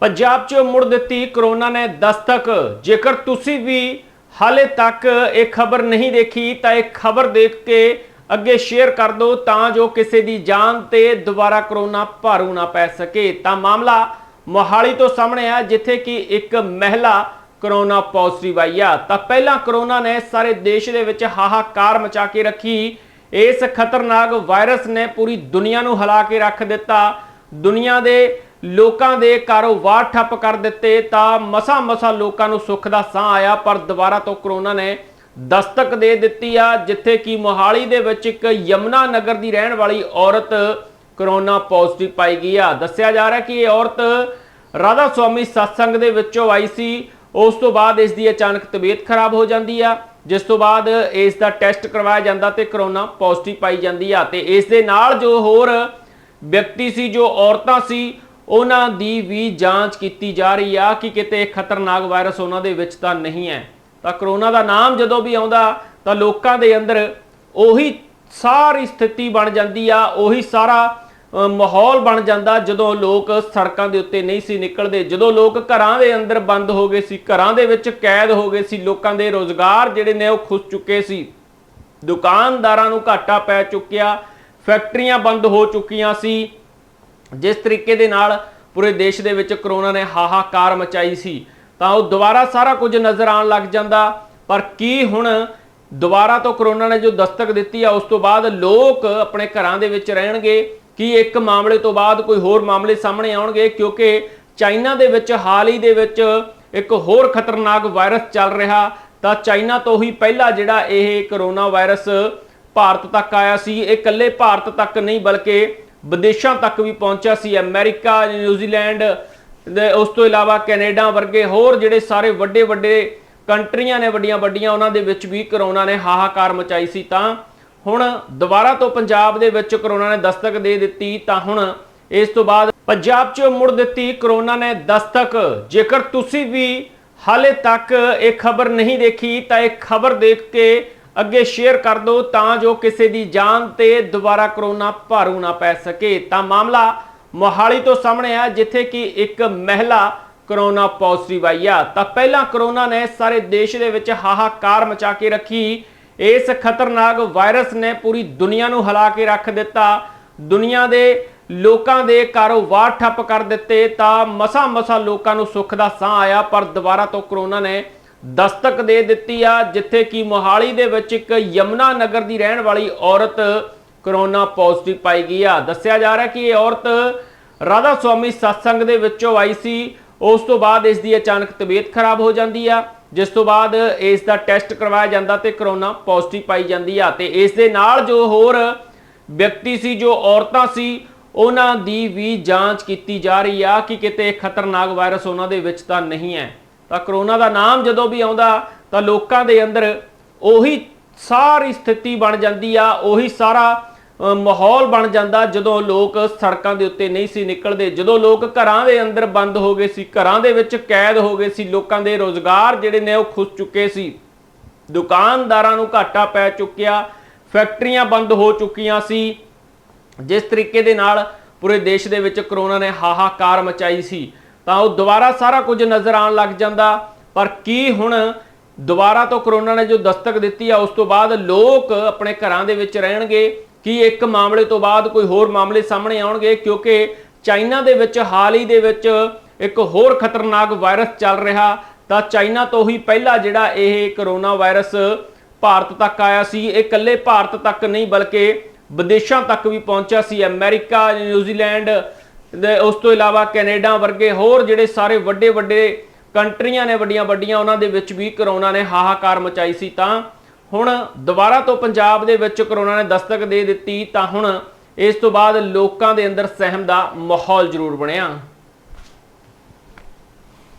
ਪੰਜਾਬ 'ਚ ਮੁੜ ਦਿੱਤੀ ਕਰੋਨਾ ਨੇ ਦਸਤਕ। ਜੇਕਰ ਤੁਸੀਂ ਵੀ ਹਾਲੇ ਤੱਕ ਇਹ ਖਬਰ ਨਹੀਂ ਦੇਖੀ, ਤਾਂ ਇਹ ਖਬਰ ਦੇਖ ਕੇ ਅੱਗੇ ਸ਼ੇਅਰ ਕਰ ਦਿਓ ਤਾਂ ਜੋ ਕਿਸੇ ਦੀ ਜਾਨ ਤੇ ਦੁਬਾਰਾ ਕਰੋਨਾ ਭਾਰੂ ਨਾ ਪੈ ਸਕੇ। ਤਾਂ ਮਾਮਲਾ ਮੋਹਾਲੀ ਤੋਂ ਸਾਹਮਣੇ ਆ, ਜਿੱਥੇ ਕਿ ਇੱਕ ਮਹਿਲਾ ਕਰੋਨਾ ਪੋਜ਼ਿਟਿਵ ਆਈ ਆ। ਤਾਂ ਪਹਿਲਾਂ ਕਰੋਨਾ ਨੇ ਸਾਰੇ ਦੇਸ਼ ਦੇ ਵਿੱਚ ਹਾਹਾਕਾਰ ਮਚਾ ਕੇ ਰੱਖੀ। ਇਸ ਖਤਰਨਾਕ ਵਾਇਰਸ ਨੇ ਪੂਰੀ ਦੁਨੀਆ ਨੂੰ ਹਿਲਾ ਕੇ ਰੱਖ ਦਿੱਤਾ। ਦੁਨੀਆ ਦੇ ਲੋਕਾਂ ਦੇ ਕਾਰੋਬਾਰ ਠੱਪ ਕਰ ਦਿੱਤੇ ਤਾਂ ਮਸਾ ਮਸਾ ਲੋਕਾਂ ਨੂੰ ਸੁੱਖ ਦਾ ਸਾਹ ਆਇਆ, ਪਰ ਦੁਬਾਰਾ ਤੋਂ ਕਰੋਨਾ ਨੇ ਦਸਤਕ ਦੇ ਦਿੱਤੀ ਆ, ਜਿੱਥੇ ਕਿ ਮੋਹਾਲੀ ਦੇ ਵਿੱਚ ਇੱਕ ਯਮਨਾ ਨਗਰ ਦੀ ਰਹਿਣ ਵਾਲੀ ਔਰਤ ਕਰੋਨਾ ਪੋਜ਼ਿਟਿਵ ਪਾਈ ਗਈ ਆ। ਦੱਸਿਆ ਜਾ ਰਿਹਾ ਕਿ ਇਹ ਔਰਤ ਰਾਧਾ ਸੁਆਮੀ ਸਤਸੰਗ ਦੇ ਵਿੱਚੋਂ ਆਈ ਸੀ। ਉਸ ਤੋਂ ਬਾਅਦ ਇਸ ਦੀ ਅਚਾਨਕ ਤਬੀਅਤ ਖਰਾਬ ਹੋ ਜਾਂਦੀ ਆ। ਜਿਸ ਤੋਂ ਬਾਅਦ ਇਸ ਦਾ ਟੈਸਟ ਕਰਵਾਇਆ ਜਾਂਦਾ ਤੇ ਕਰੋਨਾ ਪੋਜ਼ਿਟਿਵ ਪਾਈ ਜਾਂਦੀ ਆ ਤੇ ਇਸ ਦੇ ਨਾਲ ਜੋ ਹੋਰ ਵਿਅਕਤੀ ਸੀ, ਜੋ ਔਰਤਾਂ ਸੀ ਉਹਨਾਂ ਦੀ ਵੀ ਜਾਂਚ ਕੀਤੀ ਜਾ ਰਹੀ ਆ ਕਿ ਕਿਤੇ ਖਤਰਨਾਕ ਵਾਇਰਸ ਉਹਨਾਂ ਦੇ ਵਿੱਚ ਤਾਂ ਨਹੀਂ ਹੈ। ਤਾਂ ਕਰੋਨਾ ਦਾ ਨਾਮ ਜਦੋਂ ਵੀ ਆਉਂਦਾ, ਤਾਂ ਲੋਕਾਂ ਦੇ ਅੰਦਰ ਉਹੀ ਸਾਰੀ ਸਥਿਤੀ ਬਣ ਜਾਂਦੀ ਆ, ਉਹੀ ਸਾਰਾ ਮਾਹੌਲ ਬਣ ਜਾਂਦਾ ਜਦੋਂ ਲੋਕ ਸੜਕਾਂ ਦੇ ਉੱਤੇ ਨਹੀਂ ਸੀ ਨਿਕਲਦੇ, ਜਦੋਂ ਲੋਕ ਘਰਾਂ ਦੇ ਅੰਦਰ ਬੰਦ ਹੋ ਗਏ ਸੀ, ਘਰਾਂ ਦੇ ਵਿੱਚ ਕੈਦ ਹੋ ਗਏ ਸੀ, ਲੋਕਾਂ ਦੇ ਰੋਜ਼ਗਾਰ ਜਿਹੜੇ ਨੇ ਉਹ ਖੁੱਸ ਚੁੱਕੇ ਸੀ। ਦੁਕਾਨਦਾਰਾਂ ਨੂੰ ਘਾਟਾ ਪੈ ਚੁੱਕਿਆ, ਫੈਕਟਰੀਆਂ ਬੰਦ ਹੋ ਚੁੱਕੀਆਂ ਸੀ ਜਿਸ ਤਰੀਕੇ ਦੇ ਨਾਲ ਪੂਰੇ ਦੇਸ਼ ਦੇ ਵਿੱਚ ਕਰੋਨਾ ਨੇ ਹਾਹਾਕਾਰ ਮਚਾਈ ਸੀ, ਤਾਂ ਉਹ ਦੁਬਾਰਾ ਸਾਰਾ ਕੁਝ ਨਜ਼ਰ ਆਉਣ ਲੱਗ ਜਾਂਦਾ। ਪਰ ਕੀ ਹੁਣ ਦੁਬਾਰਾ ਤੋਂ ਕਰੋਨਾ ਨੇ ਜੋ ਦਸਤਕ ਦਿੱਤੀ ਆ, ਉਸ ਤੋਂ ਬਾਅਦ ਲੋਕ ਆਪਣੇ ਘਰਾਂ ਦੇ ਵਿੱਚ ਰਹਿਣਗੇ? ਕੀ ਇੱਕ ਮਾਮਲੇ ਤੋਂ ਬਾਅਦ ਕੋਈ ਹੋਰ ਮਾਮਲੇ ਸਾਹਮਣੇ ਆਉਣਗੇ? ਕਿਉਂਕਿ ਚਾਈਨਾ ਦੇ ਵਿੱਚ ਹਾਲ ਹੀ ਦੇ ਵਿੱਚ ਇੱਕ ਹੋਰ ਖਤਰਨਾਕ ਵਾਇਰਸ ਚੱਲ ਰਿਹਾ। ਤਾਂ ਚਾਈਨਾ ਤੋਂ ਹੀ ਪਹਿਲਾਂ ਜਿਹੜਾ ਇਹ ਕਰੋਨਾ ਵਾਇਰਸ ਭਾਰਤ ਤੱਕ ਆਇਆ ਸੀ, ਇਹ ਇਕੱਲੇ ਭਾਰਤ ਤੱਕ ਨਹੀਂ, ਬਲਕਿ ਵਿਦੇਸ਼ਾਂ ਤੱਕ ਵੀ ਪਹੁੰਚਿਆ ਸੀ, ਅਮਰੀਕਾ ਨਿਊਜ਼ੀਲੈਂਡ ਦੇ ਉਸ ਤੋਂ ਇਲਾਵਾ ਕੈਨੇਡਾ ਵਰਗੇ ਹੋਰ ਜਿਹੜੇ ਸਾਰੇ ਵੱਡੇ ਵੱਡੇ ਕੰਟਰੀਆਂ ਨੇ, ਵੱਡੀਆਂ ਵੱਡੀਆਂ ਉਹਨਾਂ ਦੇ ਵਿੱਚ ਵੀ ਕਰੋਨਾ ਨੇ ਹਾਹਾਕਾਰ ਮਚਾਈ ਸੀ। ਤਾਂ ਹੁਣ ਦੁਬਾਰਾ ਤੋਂ ਪੰਜਾਬ ਦੇ ਵਿੱਚ ਕਰੋਨਾ ਨੇ ਦਸਤਕ ਦੇ ਦਿੱਤੀ, ਤਾਂ ਹੁਣ ਇਸ ਤੋਂ ਬਾਅਦ ਪੰਜਾਬ 'ਚ ਮੁੜ ਦਿੱਤੀ ਕਰੋਨਾ ਨੇ ਦਸਤਕ। ਜੇਕਰ ਤੁਸੀਂ ਵੀ ਹਾਲੇ ਤੱਕ ਇਹ ਖਬਰ ਨਹੀਂ ਦੇਖੀ, ਤਾਂ ਇਹ ਖਬਰ ਦੇਖ ਕੇ ਅੱਗੇ ਸ਼ੇਅਰ ਕਰ ਦਿਓ ਤਾਂ ਜੋ ਕਿਸੇ ਦੀ ਜਾਨ ਤੇ ਦੁਬਾਰਾ ਕਰੋਨਾ ਭਾਰੂ ਨਾ ਪੈ ਸਕੇ। ਤਾਂ ਮਾਮਲਾ ਮੋਹਾਲੀ ਤੋਂ ਸਾਹਮਣੇ ਆ ਜਿੱਥੇ ਕਿ ਇੱਕ ਮਹਿਲਾ ਕਰੋਨਾ ਪੋਜ਼ਿਟਿਵ ਆਈ ਆ। ਤਾਂ ਪਹਿਲਾਂ ਕਰੋਨਾ ਨੇ ਸਾਰੇ ਦੇਸ਼ ਦੇ ਵਿੱਚ ਹਾਹਾਕਾਰ ਮਚਾ ਕੇ ਰੱਖੀ। ਇਸ ਖਤਰਨਾਕ ਵਾਇਰਸ ਨੇ ਪੂਰੀ ਦੁਨੀਆ ਨੂੰ ਹਿਲਾ ਕੇ ਰੱਖ ਦਿੱਤਾ। ਦੁਨੀਆ ਦੇ ਲੋਕਾਂ ਦੇ ਕਾਰੋਬਾਰ ਠੱਪ ਕਰ ਦਿੱਤੇ। ਤਾਂ ਮਸਾ ਮਸਾ ਲੋਕਾਂ ਨੂੰ ਸੁੱਖ ਦਾ ਸਾਹ ਆਇਆ, ਪਰ ਦੁਬਾਰਾ ਤੋਂ ਕਰੋਨਾ ਨੇ ਦਸਤਕ ਦੇ ਦਿੱਤੀ ਆ, ਜਿੱਥੇ ਕਿ ਮੋਹਾਲੀ ਦੇ ਵਿੱਚ ਇੱਕ ਯਮਨਾ ਨਗਰ ਦੀ ਰਹਿਣ ਵਾਲੀ ਔਰਤ ਕਰੋਨਾ ਪੋਜ਼ਿਟਿਵ ਪਾਈ ਗਈ ਆ। ਦੱਸਿਆ ਜਾ ਰਿਹਾ ਕਿ ਇਹ ਔਰਤ ਰਾਧਾ ਸੁਆਮੀ ਸਤਸੰਗ ਦੇ ਵਿੱਚੋਂ ਆਈ ਸੀ। ਉਸ ਤੋਂ ਬਾਅਦ ਇਸ ਦੀ ਅਚਾਨਕ ਤਬੀਅਤ ਖਰਾਬ ਹੋ ਜਾਂਦੀ ਆ। ਜਿਸ ਤੋਂ ਬਾਅਦ ਇਸ ਦਾ ਟੈਸਟ ਕਰਵਾਇਆ ਜਾਂਦਾ ਤੇ ਕਰੋਨਾ ਪੋਜ਼ਿਟਿਵ ਪਾਈ ਜਾਂਦੀ ਆ ਤੇ ਇਸ ਦੇ ਨਾਲ ਜੋ ਹੋਰ ਵਿਅਕਤੀ ਸੀ, ਜੋ ਔਰਤਾਂ ਸੀ, ਉਹਨਾਂ ਦੀ ਵੀ ਜਾਂਚ ਕੀਤੀ ਜਾ ਰਹੀ ਆ ਕਿ ਕਿਤੇ ਖਤਰਨਾਕ ਵਾਇਰਸ ਉਹਨਾਂ ਦੇ ਵਿੱਚ ਤਾਂ ਨਹੀਂ ਹੈ। ਤਾਂ ਕਰੋਨਾ ਦਾ ਨਾਮ ਜਦੋਂ ਵੀ ਆਉਂਦਾ, ਤਾਂ ਲੋਕਾਂ ਦੇ ਅੰਦਰ ਉਹੀ ਸਾਰੀ ਸਥਿਤੀ ਬਣ ਜਾਂਦੀ ਆ, ਉਹੀ ਸਾਰਾ ਮਾਹੌਲ ਬਣ ਜਾਂਦਾ। ਜਦੋਂ ਲੋਕ ਸੜਕਾਂ ਦੇ ਉੱਤੇ ਨਹੀਂ ਸੀ ਨਿਕਲਦੇ, ਜਦੋਂ ਲੋਕ ਘਰਾਂ ਦੇ ਅੰਦਰ ਬੰਦ ਹੋ ਗਏ ਸੀ, ਘਰਾਂ ਦੇ ਵਿੱਚ ਕੈਦ ਹੋ ਗਏ ਸੀ, ਲੋਕਾਂ ਦੇ ਰੋਜ਼ਗਾਰ ਜਿਹੜੇ ਨੇ ਉਹ ਖੁੱਸ ਚੁੱਕੇ ਸੀ। ਦੁਕਾਨਦਾਰਾਂ ਨੂੰ ਘਾਟਾ ਪੈ ਚੁੱਕਿਆ, ਫੈਕਟਰੀਆਂ ਬੰਦ ਹੋ ਚੁੱਕੀਆਂ ਸੀ। ਜਿਸ ਤਰੀਕੇ ਦੇ ਨਾਲ ਪੂਰੇ ਦੇਸ਼ ਦੇ ਵਿੱਚ ਕਰੋਨਾ ਨੇ ਹਾਹਾਕਾਰ ਮਚਾਈ ਸੀ। ਤਾਂ ਉਹ ਦੁਬਾਰਾ ਸਾਰਾ ਕੁਝ ਨਜ਼ਰ ਆਉਣ ਲੱਗ ਜਾਂਦਾ। ਪਰ ਕੀ ਹੁਣ ਦੁਬਾਰਾ ਤੋਂ ਕਰੋਨਾ ਨੇ ਜੋ ਦਸਤਕ ਦਿੱਤੀ ਆ, ਉਸ ਤੋਂ ਬਾਅਦ ਲੋਕ ਆਪਣੇ ਘਰਾਂ ਦੇ ਵਿੱਚ ਰਹਿਣਗੇ। ਕੀ ਇੱਕ ਮਾਮਲੇ ਤੋਂ ਬਾਅਦ ਕੋਈ ਹੋਰ ਮਾਮਲੇ ਸਾਹਮਣੇ ਆਉਣਗੇ? ਕਿਉਂਕਿ ਚਾਈਨਾ ਦੇ ਵਿੱਚ, ਹਾਲ ਹੀ ਦੇ ਵਿੱਚ ਇੱਕ ਹੋਰ ਖਤਰਨਾਕ ਵਾਇਰਸ ਚੱਲ ਰਿਹਾ। ਤਾਂ ਚਾਈਨਾ ਤੋਂ ਹੀ ਪਹਿਲਾਂ ਜਿਹੜਾ ਇਹ ਕਰੋਨਾ ਵਾਇਰਸ ਭਾਰਤ ਤੱਕ ਆਇਆ ਸੀ, ਇਹ ਇਕੱਲੇ ਭਾਰਤ ਤੱਕ ਨਹੀਂ, ਬਲਕਿ ਵਿਦੇਸ਼ਾਂ ਤੱਕ ਵੀ ਪਹੁੰਚਿਆ ਸੀ। ਅਮਰੀਕਾ, ਨਿਊਜ਼ੀਲੈਂਡ ਉਸ ਤੋਂ ਇਲਾਵਾ ਕੈਨੇਡਾ ਵਰਗੇ ਹੋਰ ਜਿਹੜੇ ਸਾਰੇ ਵੱਡੇ ਵੱਡੇ ਕੰਟਰੀਆਂ ਨੇ ਵੱਡੀਆਂ ਵੱਡੀਆਂ, ਉਹਨਾਂ ਦੇ ਵਿੱਚ ਵੀ ਕਰੋਨਾ ਨੇ ਹਾਹਾਕਾਰ ਮਚਾਈ ਸੀ। ਤਾਂ ਹੁਣ ਦੁਬਾਰਾ ਤੋਂ ਪੰਜਾਬ ਦੇ ਵਿੱਚ ਕਰੋਨਾ ਨੇ ਦਸਤਕ ਦੇ ਦਿੱਤੀ, ਤਾਂ ਹੁਣ ਇਸ ਤੋਂ ਬਾਅਦ ਲੋਕਾਂ ਦੇ ਅੰਦਰ ਸਹਿਮ ਦਾ ਮਾਹੌਲ ਜ਼ਰੂਰ ਬਣਿਆ।